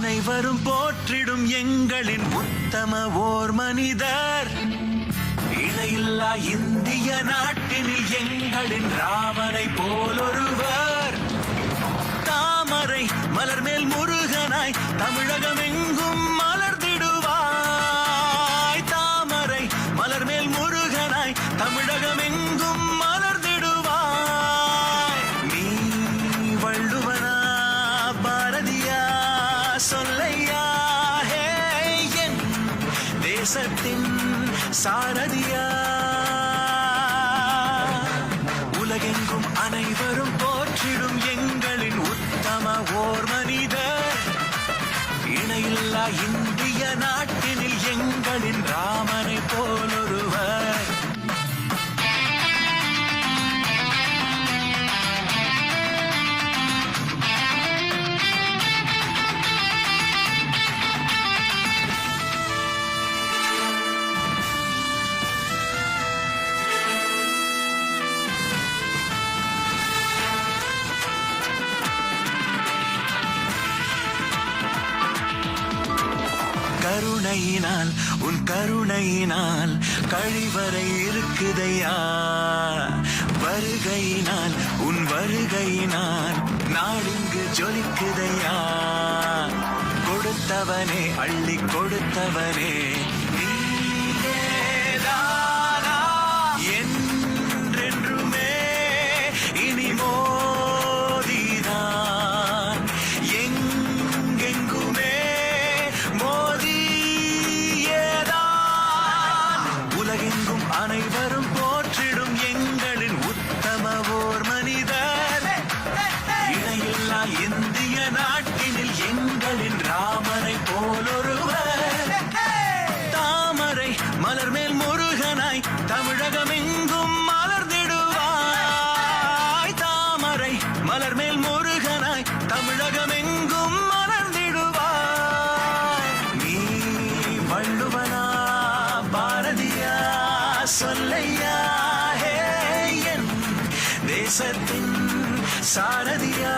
அனைவரும் போற்றிடும் எங்களின் உத்தம ஓர் மனிதர். இணையில்லா இந்திய நாட்டினில் எங்களின் ராமனை போலொருவர். தாமரை மலர் மேல் முருகனாய் தமிழகமே தேசத்தின் சாரதியா. உலகெங்கும் அனைவரும் போற்றிடும் எங்களின் உத்தம ஓர் மனிதர். இணையில்லா இந்திய நாட்டினில் எங்களின் ரா கருணையினால் உன் கருணையினால் கழிவறை இருக்குதையா? வருகையினால் உன் வருகையினால் நாடிங்கு ஜொலிக்குதையா? கொடுத்தவனே அள்ளி கொடுத்தவனே தேசத்தின் சாரதியா.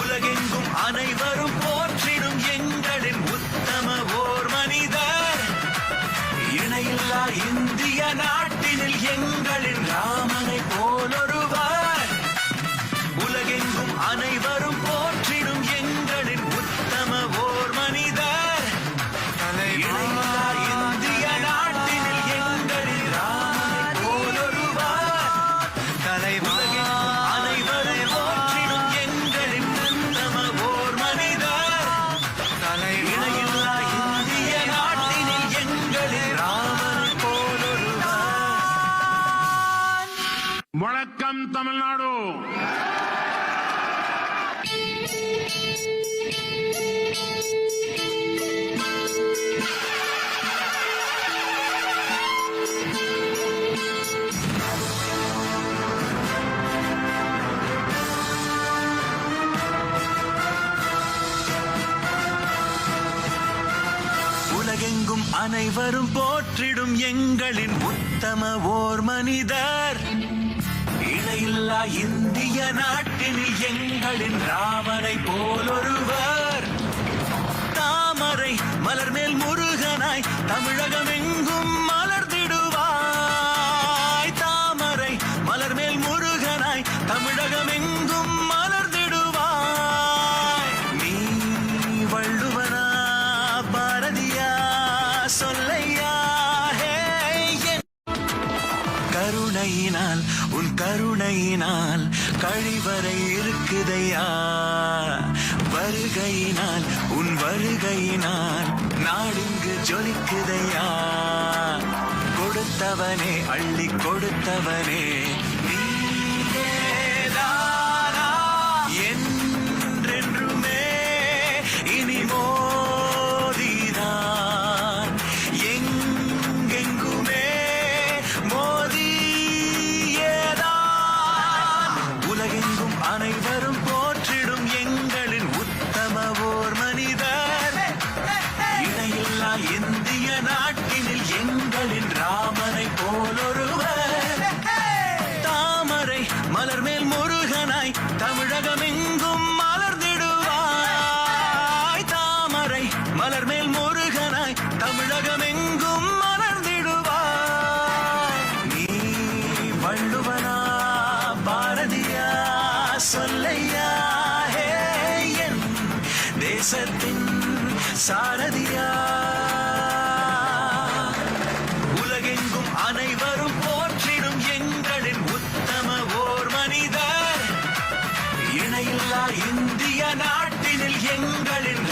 உலகெங்கும் அனைவரும் போற்றிடும் எங்களின் உத்தம ஓர் மனிதர். இணையில்லா இந்திய நாட்டினில் எங்களின் ராமனை போலொருவர். உலகெங்கும் அனைவரும் வணக்கம் தமிழ்நாடு. அனைவரும் போற்றிடும் எங்களின் உத்தம ஓர் மனிதர். எல்லா இந்திய நாட்டினில் எங்களின் ராமனை போலொருவர். தாமரை மலர் மேல் முருகனாய் தமிழகம் எங்கும் மலர்ந்திடுவாய். தாமரை மலர் மேல் முருகனாய் தமிழகம் கருணையினால் உன் கருணையினால் கழிவறை இருக்குதையா? வருகையினால் உன் வருகையினால் நாடிங்கு ஜொலிக்குதையா? கொடுத்தவனே அள்ளி கொடுத்தவனே நேசத்தின் சாரதியா. உலகெங்கும் அனைவரும் போற்றிடும் எங்களின் உத்தம ஓர் மனிதர். இணையில்லா இந்திய நாட்டினில் எங்களின்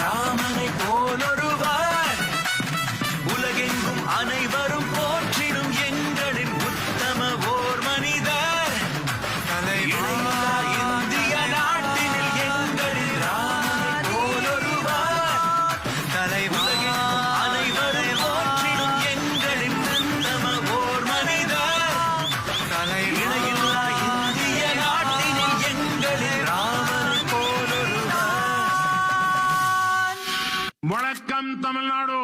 வணக்கம் தமிழ்நாடு